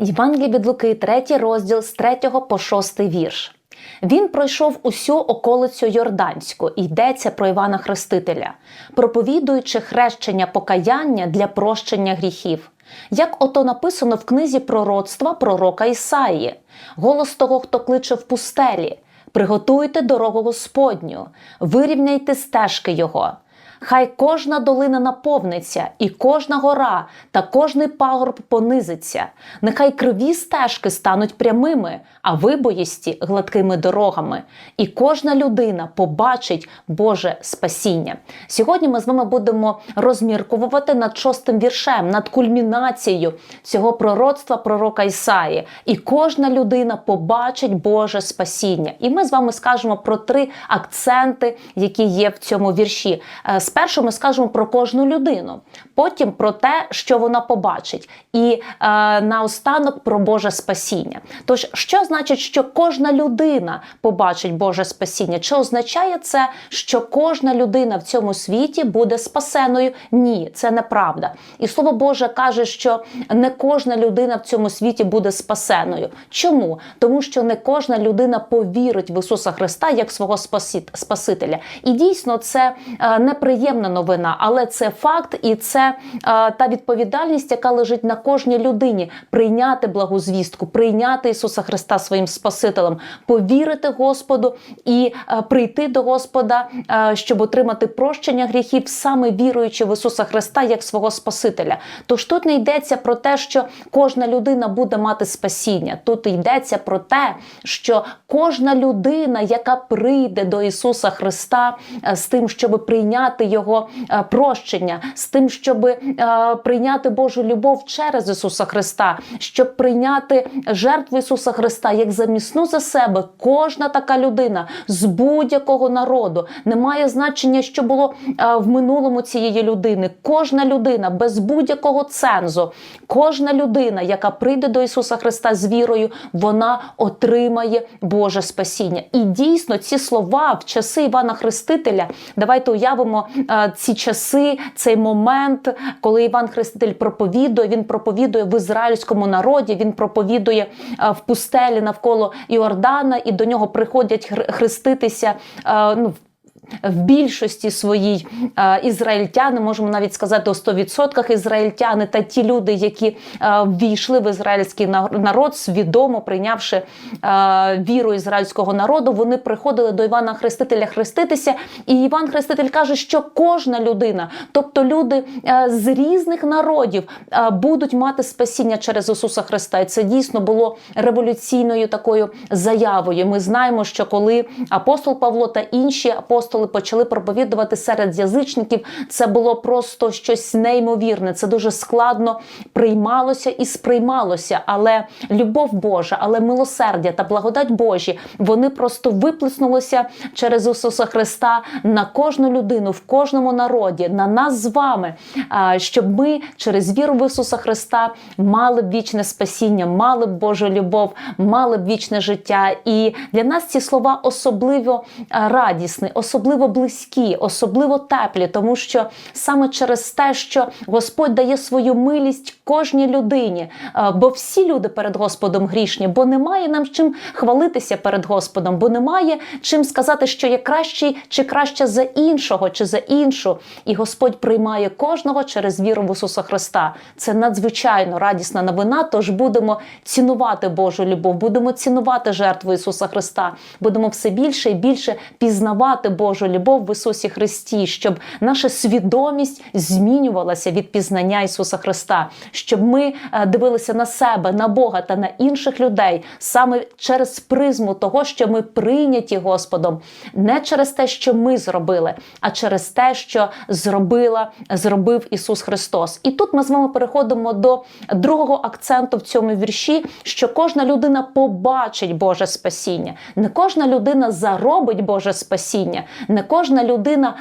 Євангеліє від Луки, 3 розділ з 3 по 6 вірш. Він пройшов усю околицю Йорданську, і йдеться про Івана Хрестителя, проповідуючи хрещення покаяння для прощення гріхів. Як ото написано в книзі пророцтва пророка Ісаї, голос того, хто кличе в пустелі, приготуйте дорогу Господню, вирівняйте стежки Його. Хай кожна долина наповниться, і кожна гора та кожний пагорб понизиться. Нехай криві стежки стануть прямими, а вибоїсті гладкими дорогами. І кожна людина побачить Боже спасіння. Сьогодні ми з вами будемо розмірковувати над шостим віршем, над кульмінацією цього пророцтва пророка Ісаї. І кожна людина побачить Боже спасіння. І ми з вами скажемо про три акценти, які є в цьому вірші. Спершу ми скажемо про кожну людину, потім про те, що вона побачить, і е, наостанок про Боже спасіння. Тож, що значить, що кожна людина побачить Боже спасіння? Чи означає це, що кожна людина в цьому світі буде спасеною? Ні, це неправда. І слово Боже каже, що не кожна людина в цьому світі буде спасеною. Чому? Тому що не кожна людина повірить в Ісуса Христа як свого Спасителя. І дійсно це е, неприємна новина, але це факт і це е, та відповідальність, яка лежить на кожній людині прийняти благу звістку, прийняти Ісуса Христа своїм Спасителем, повірити Господу і е, прийти до Господа, щоб отримати прощення гріхів, саме віруючи в Ісуса Христа як свого Спасителя. Тож тут не йдеться про те, що кожна людина буде мати спасіння. Тут йдеться про те, що кожна людина, яка прийде до Ісуса Христа з тим, щоб прийняти Його прощення, з тим, щоб прийняти Божу любов через Ісуса Христа, щоб прийняти жертву Ісуса Христа як замісну за себе, кожна така людина з будь-якого народу не має значення, що було в минулому цієї людини. Кожна людина без будь-якого цензу, кожна людина, яка прийде до Ісуса Христа з вірою, вона отримає Боже спасіння. І дійсно ці слова в часи Івана Хрестителя, давайте уявимо ці часи, цей момент, коли Іван Хреститель проповідує, він проповідує в ізраїльському народі, він проповідує в пустелі навколо Іордана, і до нього приходять хреститися ну, в більшості своїй е, ізраїльтяни, можемо навіть сказати, у 100% ізраїльтяни та ті люди, які е, ввійшли в ізраїльський народ, свідомо прийнявши е, віру ізраїльського народу, вони приходили до Івана Хрестителя хреститися. І Іван Хреститель каже, що кожна людина, тобто люди з різних народів, будуть мати спасіння через Ісуса Христа. І це дійсно було революційною такою заявою. Ми знаємо, що коли апостол Павло та інші апостоли апостоли почали проповідувати серед язичників, це було просто щось неймовірне. Це дуже складно приймалося і сприймалося. Але любов Божа, але милосердя та благодать Божі вони просто виплеснулися через Ісуса Христа на кожну людину в кожному народі, на нас з вами, щоб ми через віру в Ісуса Христа мали б вічне спасіння, мали б Божу любов, мали б вічне життя. І для нас ці слова особливо радісні, особливо особливо близькі, особливо теплі, тому що саме через те, що Господь дає свою милість кожній людині, е, бо всі люди перед Господом грішні, бо немає нам чим хвалитися перед Господом, бо немає чим сказати, що є кращий чи краще за іншого, чи за іншу. І Господь приймає кожного через віру в Ісуса Христа. Це надзвичайно радісна новина. Тож будемо цінувати Божу любов, будемо цінувати жертву Ісуса Христа, будемо все більше і більше пізнавати Божу. Божу любов в Ісусі Христі, щоб наша свідомість змінювалася від пізнання Ісуса Христа, щоб ми е, дивилися на себе, на Бога та на інших людей саме через призму того, що ми прийняті Господом, не через те, що ми зробили, а через те, що зробила, зробив Ісус Христос. І тут ми з вами переходимо до другого акценту в цьому вірші, що кожна людина побачить Боже спасіння, не кожна людина заробить Боже спасіння, Не кожна людина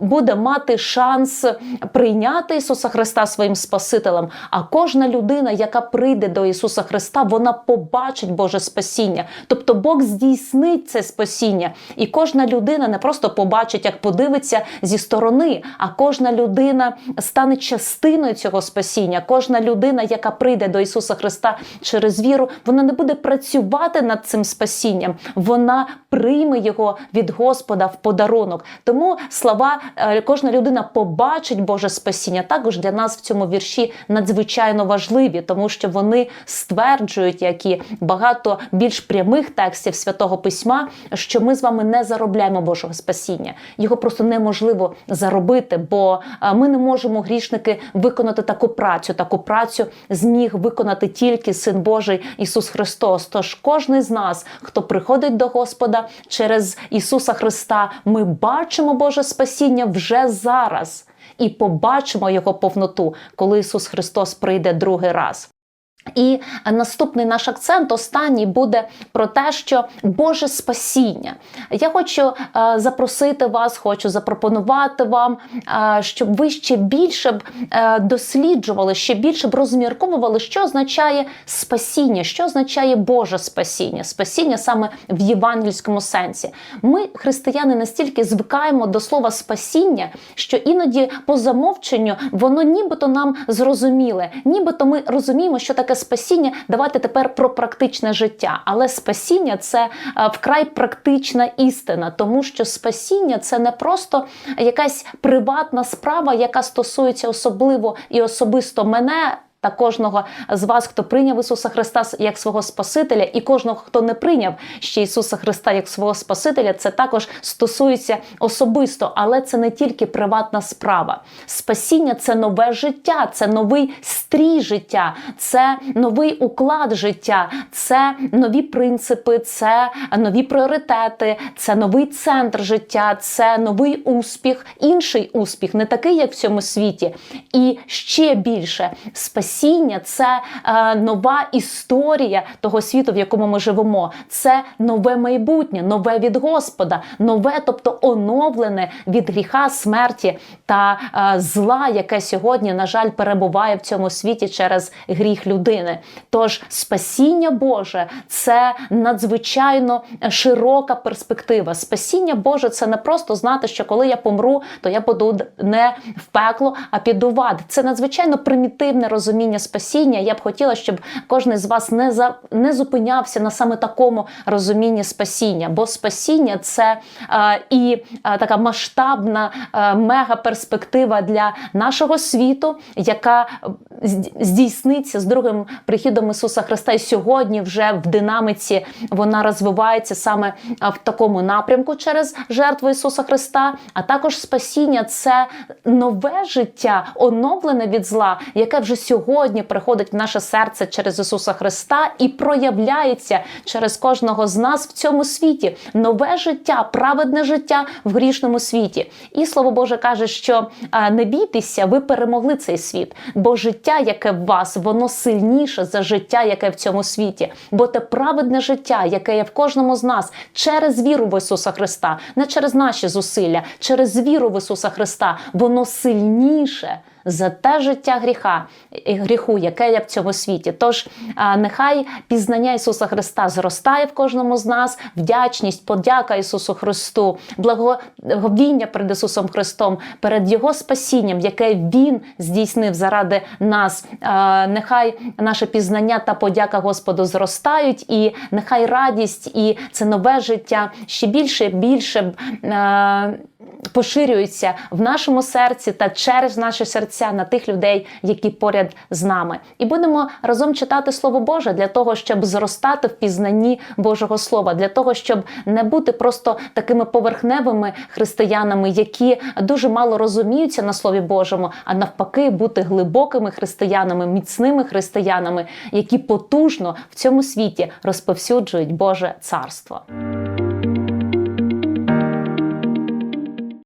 буде мати шанс прийняти Ісуса Христа своїм Спасителем, а кожна людина, яка прийде до Ісуса Христа, вона побачить Боже спасіння. Тобто Бог здійснить це спасіння. І кожна людина не просто побачить, як подивиться зі сторони, а кожна людина стане частиною цього спасіння. Кожна людина, яка прийде до Ісуса Христа через віру, вона не буде працювати над цим спасінням, вона прийме його від Господа в подарунок. Тому слова е, кожна людина побачить Боже спасіння. Також для нас в цьому вірші надзвичайно важливі, тому що вони стверджують, як і багато більш прямих текстів святого письма, що ми з вами не заробляємо Божого спасіння. Його просто неможливо заробити, бо е, ми не можемо грішники виконати таку працю. Таку працю зміг виконати тільки Син Божий Ісус Христос. Тож кожен з нас, хто приходить до Господа через Ісуса Христа, ми бачимо Боже спасіння вже зараз і побачимо його повноту, коли Ісус Христос прийде другий раз. І наступний наш акцент, останній, буде про те, що Боже спасіння. Я хочу е, запросити вас, хочу запропонувати вам, е, щоб ви ще більше б е, досліджували, ще більше б розмірковували, що означає спасіння, що означає Боже спасіння, спасіння саме в євангельському сенсі. Ми, християни, настільки звикаємо до слова спасіння, що іноді по замовченню воно нібито нам зрозуміле, нібито ми розуміємо, що таке спасіння. Давайте тепер про практичне життя. Але спасіння це е, вкрай практична істина, тому що спасіння це не просто якась приватна справа, яка стосується особливо і особисто мене. Та кожного з вас, хто прийняв Ісуса Христа як свого Спасителя, і кожного, хто не прийняв ще Ісуса Христа як свого Спасителя, це також стосується особисто, але це не тільки приватна справа. Спасіння це нове життя, це новий стрій життя, це новий уклад життя, це нові принципи, це нові пріоритети, це новий центр життя, це новий успіх, інший успіх, не такий, як в цьому світі. І ще більше спасіння спасіння це е, нова історія того світу, в якому ми живемо. Це нове майбутнє, нове від Господа, нове, тобто оновлене від гріха, смерті та е, зла, яке сьогодні, на жаль, перебуває в цьому світі через гріх людини. Тож спасіння Боже це надзвичайно широка перспектива. Спасіння Боже це не просто знати, що коли я помру, то я буду не в пекло, а піду в ад. Це надзвичайно примітивне розуміння розуміння спасіння. Я б хотіла, щоб кожен з вас не за не зупинявся на саме такому розумінні спасіння, бо спасіння це е, і е, така масштабна е, мега-перспектива для нашого світу, яка здійсниться з другим прихідом Ісуса Христа. І сьогодні вже в динаміці вона розвивається саме в такому напрямку через жертву Ісуса Христа. А також спасіння це нове життя, оновлене від зла, яке вже сьогодні приходить в наше серце через Ісуса Христа і проявляється через кожного з нас в цьому світі. Нове життя, праведне життя в грішному світі. І слово Боже каже, що не бійтеся, ви перемогли цей світ, бо життя, яке в вас, воно сильніше за життя, яке в цьому світі. Бо те праведне життя, яке є в кожному з нас через віру в Ісуса Христа, не через наші зусилля, через віру в Ісуса Христа, воно сильніше за те життя гріха гріху, яке є в цьому світі. Тож нехай пізнання Ісуса Христа зростає в кожному з нас, вдячність, подяка Ісусу Христу, благовіння перед Ісусом Христом, перед Його спасінням, яке Він здійснив заради нас. Нехай наше пізнання та подяка Господу зростають, і нехай радість і це нове життя ще більше більше поширюються в нашому серці та через наші серця на тих людей, які поряд з нами. І будемо разом читати Слово Боже для того, щоб зростати в пізнанні Божого Слова, для того, щоб не бути просто такими поверхневими християнами, які дуже мало розуміються на Слові Божому, а навпаки, бути глибокими християнами, міцними християнами, які потужно в цьому світі розповсюджують Боже царство.